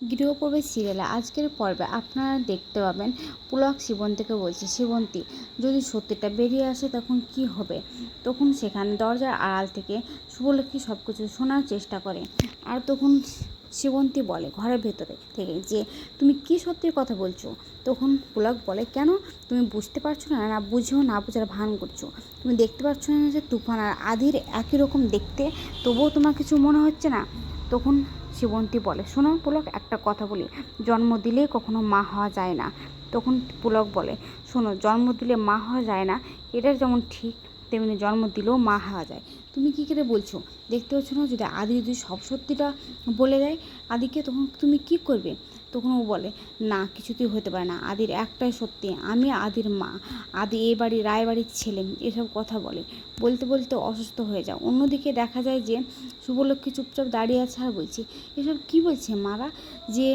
গৃহপ্রবেশ সিরিয়ালে আজকের পর্বে আপনারা দেখতে পাবেন পুলক শিবন্তীকে বলছে, শিবন্তী, যদি সত্যিটা বেরিয়ে আসে তখন কি হবে? তখন সেখানে দরজার আড়াল থেকে শুভলক্ষ্মী সব কিছু শোনার চেষ্টা করে। আর তখন শিবন্তী বলে, ঘরের ভেতরে থেকে যে তুমি কি সত্যির কথা বলছো? তখন পুলক বলে, কেন? তুমি বুঝতে পারছ না না বুঝেও না বোঝার ভান করছ। তুমি দেখতে পাচ্ছ না যে তুফান আর আধির একই রকম দেখতে, তবুও তোমার কিছু মনে হচ্ছে না? তখন শিবন্তী বলে। শোনো পুলক, একটা কথা বলি। জন্ম দিলে কখনো মা হওয়া যায় না। তখন পুলক বলে, শোনো, জন্ম দিলে মা হওয়া যায় না। এটা যেমন ঠিক, তেমনি জন্ম দিলেও মা হওয়া যায়। তুমি কী করে বলছো? দেখতে পাচ্ছ না, যদি আদি যদি সব সত্যিটা বলে দেয়, আদিকে তখন তুমি কি করবে? তখন ও বলে, না, কিছুতেই হতে পারে না। আদির একটাই সত্যি, আমি আদির মা। আদি এ বাড়ি রায়বাড়ির ছেলে। এসব কথা বলে। বলতে বলতে অসুস্থ হয়ে যায়। অন্যদিকে দেখা যায় যে, শুভলক্ষ্মী চুপচাপ দাঁড়িয়ে আছে আর বলছি, এসব কি বলছে মারা? যে,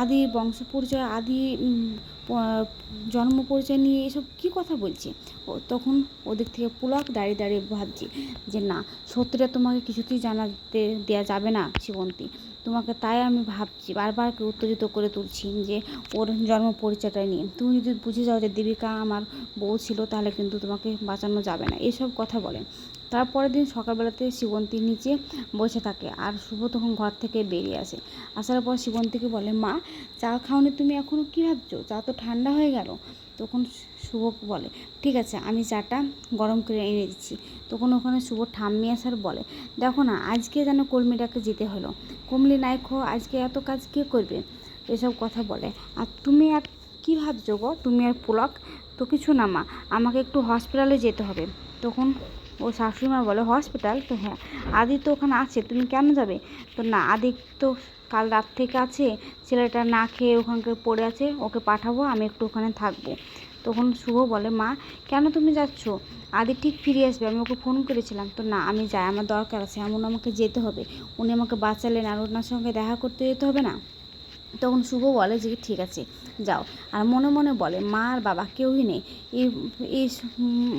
আদি বংশ পরিচয়, আদি জন্ম পরিচয় নিয়ে এসব কি কথা বলছে? ও তখন ওদিক থেকে পুলক দাঁড়িয়ে দাঁড়িয়ে ভাবছি যে, না, সত্যিটা তোমাকে কিছুতেই জানাতে দেওয়া যাবে না, শিবন্তী। তোমাকে তাই আমি ভাবছি, বারবার উত্তেজিত করে তুলছি যে ওর জন্ম পরিচয়টা নিয়ে। তুমি যদি বুঝে যাও যে দেবিকা আমার বউ ছিল, তাহলে কিন্তু তোমাকে বাঁচানো যাবে না। এসব কথা বলে। তারপরের দিন সকালবেলাতে শিবন্তী নিচে বসে থাকে আর শুভ তখন ঘর থেকে বেরিয়ে আসে। আসার পর শিবন্তীকে বলে, মা, চা খাওনি তুমি এখনও কী ভাবছ? চা তো ঠান্ডা হয়ে গেল। তখন শুভ বলে, ঠিক আছে, আমি চাটা গরম করে এনে দিচ্ছি। তখন ওখানে শুভ ঠাম্মি আসার বলে, দেখো না, আজকে যেন কর্মীটাকে যেতে হলো। কমলি নাই আজকে এত কাজ কে করবে? এসব কথা বলে। আর তুমি আর কী ভাবছ গো? তুমি আর পুলক? তো কিছু না মা, আমাকে একটু হসপিটালে যেতে হবে। তখন ও শাশুড়িমা বলে হসপিটাল তো হ্যাঁ আদি তো ওখানে আছে, তুমি কেন যাবে? তো না, আদি তো কাল রাত থেকে আছে, ছেলেটা না খেয়ে ওখানকার পড়ে আছে, ওকে পাঠাবো, আমি একটু ওখানে থাকব। তখন শুভ বলে, মা, কেন তুমি যাচ্ছ? আদি ঠিক ফিরে আসবে। আমি ওকে ফোন করেছিলাম। তো না, আমি যাই, আমার দরকার আছে। এমন আমাকে যেতে হবে। উনি আমাকে বাঁচালেন আর ওনার সঙ্গে দেখা করতে যেতে হবে না? তখন শুভ বলে যে, ঠিক আছে। যাও। আর মনে মনে বলে, মা আর বাবা কেউই নেই। এই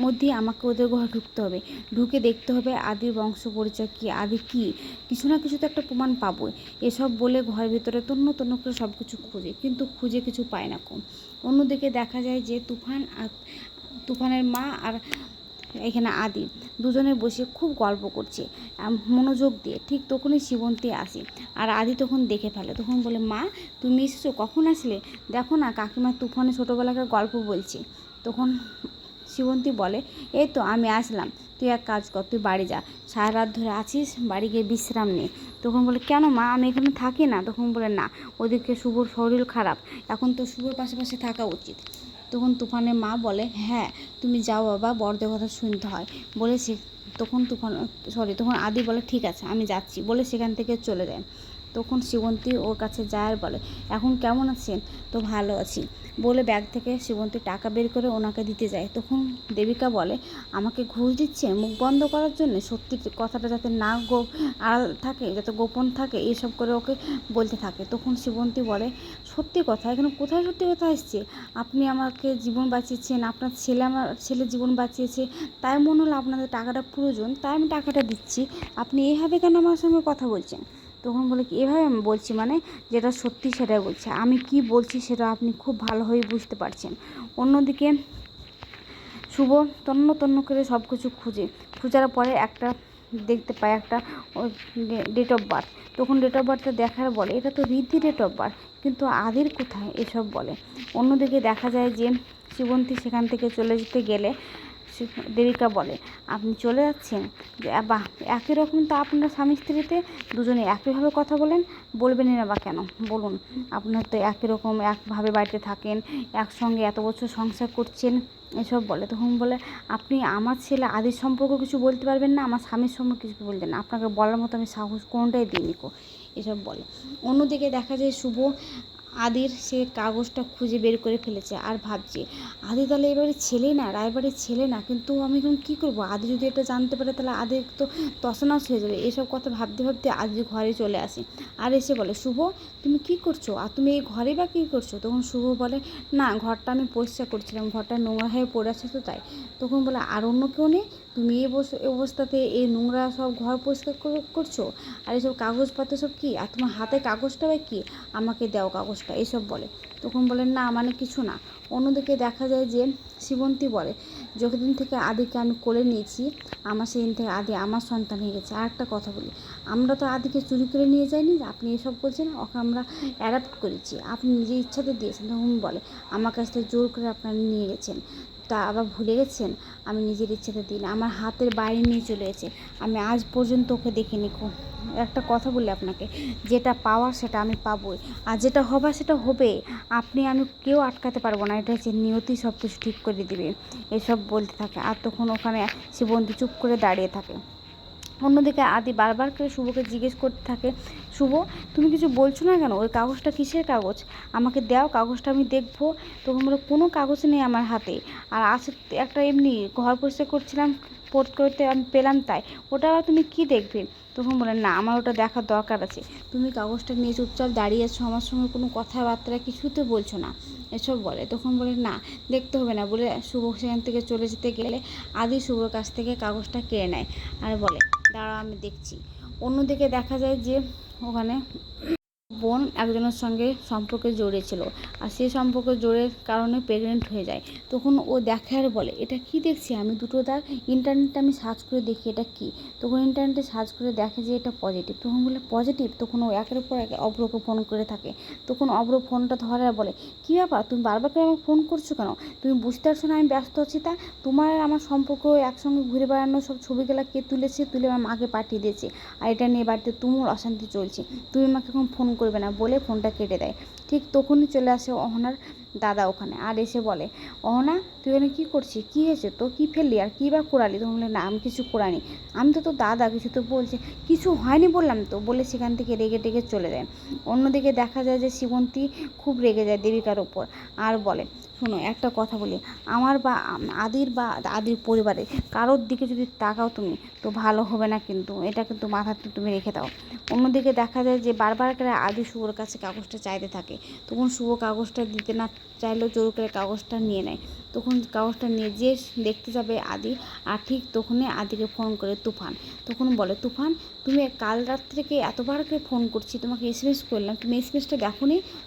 মধ্যেই আমাকে ওদের ঘরে ঢুকতে হবে। ঢুকে দেখতে হবে আদির বংশ পরিচয় কী, আদি কী। কিছু না কিছু তো একটা প্রমাণ পাবোই। এসব বলে ঘরের ভিতরে তন্ন তন্ন করে সব কিছু খুঁজে, কিন্তু খুঁজে কিছু পায় না কম অন্যদিকে দেখা যায় যে তুফান আর, তুফানের মা আর এখানে আদি দুজনে বসে খুব গল্প করছে মনোযোগ দিয়ে। ঠিক তখনই শিবন্তী আসে। আর আদি তখন দেখে ফেলে, তখন বলে, মা, তুমি এসেছ? কখন আসলে? দেখো না, কাকিমা তুফানে ছোটোবেলাকার গল্প বলছে। তখন শিবন্তী বলে, এই তো, আমি আসলাম। তুই এক কাজ কর, তুই বাড়ি যা। সারা রাত ধরে আছিস, বাড়ি গিয়ে বিশ্রাম নে। তখন বলে, কেন মা? আমি এখানে থাকি না। তখন বলে, না, ওদিকে শুভর শরীর খারাপ। এখন তো শুভর পাশাপাশি থাকা উচিত। তখন তুফানের মা বলে হ্যাঁ তুমি যাও বাবা, বড়দের কথা শুনতে হয়। বলে সে তখন তুফান সরি তখন আদি বলে, ঠিক আছে, আমি যাচ্ছি। বলে সেখান থেকে চলে যায়। তখন শিবন্তী ওর কাছে যায় আর বলে, এখন কেমন আছেন? তো ভালো আছি। বলে ব্যাগ থেকে শিবন্তী টাকা বের করে ওনাকে দিতে যায়। তখন দেবিকা বলে, আমাকে ঘুষ দিচ্ছে মুখ বন্ধ করার জন্য? সত্যি কথাটা যাতে না গো আড়াল থাকে, যাতে গোপন থাকে, এসব করে ওকে বলতে থাকে? তখন শিবন্তী বলে, সত্যি কথা, এখানে কোথায় সত্যি কথা এসছে? আপনি আমাকে জীবন বাঁচিয়েছেন, আপনার ছেলে আমার ছেলে জীবন বাঁচিয়েছে, তাই মনে হলো আপনাদের টাকাটা প্রয়োজন, তাই আমি টাকাটা দিচ্ছি। আপনি এইভাবে কেন আমার সঙ্গে কথা বলছেন? তখন বলে কি, এভাবে আমি বলছি মানে যেটা সত্যি সেটাই বলছে। আমি কি বলছি সেটা আপনি খুব ভালোভাবে বুঝতে পারছেন। অন্যদিকে শুভ তন্ন তন্ন করে সব কিছু খুঁজে। খোঁজার পরে একটা দেখতে পায় একটা ডেট অফ বার্থ তখন ডেট অফ বার্থটা দেখার বলে, এটা তো রীতি ডেট অফ বার্থ কিন্তু আদির কোথায়? এসব বলে। অন্যদিকে দেখা যায় যে, শিবন্তী সেখান থেকে চলে যেতে গেলে দেবিকা বলে। আপনি চলে যাচ্ছেন? বাহ, একই রকম তো আপনার স্বামী স্ত্রীতে দুজনে একইভাবে কথা বলেন? বলবেনই না বা কেন? বলুন, আপনার তো একই রকম, একভাবে বাড়িতে থাকেন, একসঙ্গে এত বছর সংসার করছেন, এসব বলে। তখন বলে, আপনি আমার ছেলে আদির সম্পর্কে কিছু বলতে পারবেন না? আমার স্বামীর সম্পর্কে কিছু বলতেন না। আপনাকে বলার মতো আমি সাহস কোনোটাই দিইনি কো। এসব বলে। অন্যদিকে দেখা যায় শুভ আদির সে কাগজটা খুঁজে বের করে ফেলেছে। আর ভাবছে, আদি তাহলে এবারে ছেলে না? রায়বাড়ির ছেলে না? কিন্তু আমি এখন কী করব? আদি যদি এটা জানতে পারে, তাহলে আদি তো তসনাস হয়ে যাবে। এসব কথা ভাবতে ভাবতে আদি ঘরে চলে আসে। আর এসে বলে, শুভ, তুমি কি করছ? আর তুমি এই ঘরে বা কী করছ? তখন শুভ বলে, না, ঘরটা আমি পরিষ্কার করছিলাম। ঘরটা নোংরা হয়ে পড়ে আছে তো তাই। তখন বলে, আর অন্য কেউ নেই? তুমি এই বস- এই অবস্থাতে এই নোংরা সব ঘর পরিষ্কার করছ? আর এসব কাগজপত্র সব কী? আর তোমার হাতে কাগজটা বা কী? আমাকে দাও কাগজটা এসব বলে। তখন বলেন, না মানে কিছু না। অন্যদিকে দেখা যায় যে শিবন্তী বলে, যতদিন থেকে আদিকে আমি কোলে নিয়েছি, আমার সেদিন থেকে আদি আমার সন্তান হয়ে গেছে। আর একটা কথা বলি, আমরা তো আদিকে চুরি করে নিয়ে যাইনি আপনি এসব বলছেন, ওকে আমরা অ্যাডাপ্ট করেছি। আপনি নিজের ইচ্ছাতে দিয়েছেন। তখন বলে, আমার কাছ থেকে জোর করে আপনারা নিয়ে গেছেন। তা আবার ভুলে গেছেন? আমি নিজের ইচ্ছাতে দিন, আমার হাতের বাইরে নিয়ে চলে গেছে। আমি আজ পর্যন্ত ওকে দেখিনি একটা কথা বলি আপনাকে, যেটা পাওয়ার সেটা আমি পাবোই। আর যেটা হবার সেটা হবে। আপনি, আমি কেউ আটকাতে পারব না। এটা হচ্ছে নিয়তি সব কিছু ঠিক করে দিবে। এসব বলতে থাকে। আর তখন ওখানে সে বন্ধু চুপ করে দাঁড়িয়ে থাকে। অন্যদিকে আদি বারবার করে শুভকে জিজ্ঞেস করতে থাকে, শুভ, তুমি কিছু বলছো না কেন? ওই কাগজটা কিসের কাগজ? আমাকে দাও, কাগজটা আমি দেখব। তখন বলে, কোনো কাগজ নেই আমার হাতে। আর আছে একটা এমনি ঘর পরিষ্কার করছিলাম পোর্ট করতে আমি পেলাম তাই। ওটা আবার তুমি কি দেখবে? তখন বলে, না, আমার ওটা দেখার দরকার আছে। তুমি কাগজটা নিয়ে চুপচাপ দাঁড়িয়ে আছো, আমার সঙ্গে কোনো কথাবার্তা কিছুতে বলছো না। এসব বলে। তখন বলে, না, দেখতে হবে না। বলে, শুভ সেখান থেকে চলে যেতে গেলে আদি শুভর কাছ থেকে কাগজটা কেড়ে নেয়। আর বলে দাঁড়াও আমি দেখছি। অন্যদিকে দেখা যায় যে ওখানে বোন একজনের সঙ্গে সম্পর্কে জড়িয়েছিল। আর সেই সম্পর্কে জোরের কারণে প্রেগনেন্ট হয়ে যায়। তখন ও দেখে আর বলে, এটা কি দেখছি? আমি দুটো দাগ ইন্টারনেটে আমি সার্চ করে দেখি, এটা কি? তখন ইন্টারনেটে সার্চ করে দেখে যে এটা পজিটিভ তখন বলে পজিটিভ তখন ও একের পর এক অব্রকে ফোন করে থাকে। তখন অব্র ফোনটা ধরে আর বলে, কী ব্যাপার? তুমি বারবার করে আমাকে ফোন করছ কেন? তুমি বুঝতে পারছ না আমি ব্যস্ত আছি তা? তোমার আমার সম্পর্ক একসঙ্গে ঘুরে বেড়ানো সব ছবিগুলো কে তুলেছে? তুলে আমার মাকে পাঠিয়ে দিয়েছে। আর এটা নিয়ে বাড়িতে তুমুল অশান্তি চলছে। তুমি আমাকে এখন ফোন করবে না বলে ফোনটা কেটে দেয়। ঠিক তখনই চলে আসে অহনার দাদা ওখানে আর এসে বলে, অহনা, তুই ওখানে কী করছিস? কী হয়েছে? তো কী ফেললি আর কী বা করালি তখন বলে, না, আমি কিছু করানি আমি তো তো দাদা, কিছু তো বলছে। কিছু হয়নি বললাম তো। বলে সেখান থেকে রেগে টেগে চলে যায়। অন্যদিকে দেখা যায় যে শিবন্তী খুব রেগে যায় দেবিকার ওপর আর বলে শোনো, একটা কথা বলি। আমার বা, আদির বা, আদির পরিবারে কারোর দিকে যদি তাকাও তুমি, তো ভালো হবে না কিন্তু। এটা কিন্তু মাথাতে তুমি রেখে দাও। অন্যদিকে দেখা যায় যে বারবার করে আদি শুভর কাছে কাগজটা চাইতে থাকে। তখন শুভ কাগজটা দিতে না চাইলেও জোর করে কাগজটা নিয়ে নেয়। তখন কাগজটা নিয়ে যে দেখতে যাবে আদি, আর ঠিক তখনই আদিকে ফোন করে তুফান। তখন বলে, তুফান, তুমি কাল রাত থেকে এতবার করে ফোন করছি, তোমাকে এসএমএস করলাম। তুমি এসএমএসটা দেখো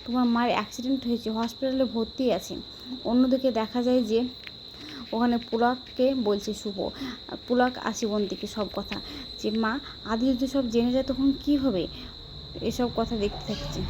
তোমার মায়ের অ্যাক্সিডেন্ট হয়েছে হসপিটালে ভর্তি আছে। অন্যদিকে দেখা যায় যে ওখানে পুলককে বলছে শুভ। পুলক শিবন্তীকে সব কথা যে, মা, আদি যদি সব জেনে যায়, তখন কি হবে? এসব কথা দেখতে থাকছে।